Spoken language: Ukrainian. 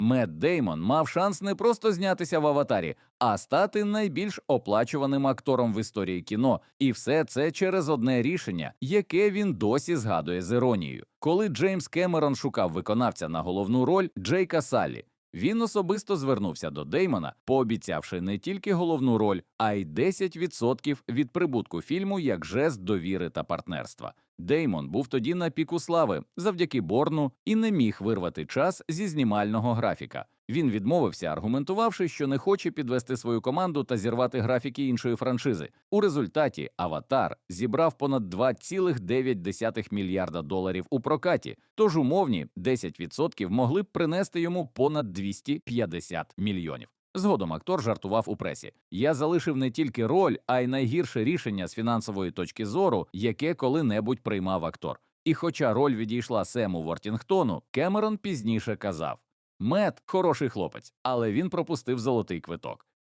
Мед Деймон мав шанс не просто знятися в аватарі, а стати найбільш оплачуваним актором в історії кіно, і все це через одне рішення, яке він досі згадує з іронією. Коли Джеймс Кемерон шукав виконавця на головну роль Джейка Саллі, він особисто звернувся до Деймона, пообіцявши не тільки головну роль, а й 10% від прибутку фільму як жест довіри та партнерства. Деймон був тоді на піку слави завдяки Борну і не міг вирвати час зі знімального графіка. Він відмовився, аргументувавши, що не хоче підвести свою команду та зірвати графіки іншої франшизи. У результаті Аватар зібрав понад 2,9 мільярда доларів у прокаті, тож умовні 10% могли б принести йому понад 250 мільйонів. Згодом актор жартував у пресі: Я залишив не тільки роль, а й найгірше рішення з фінансової точки зору, яке коли-небудь приймав актор. І хоча роль відійшла Сему Вортінгтону, Кемерон пізніше казав: Мет хороший хлопець, але він пропустив золотий квиток.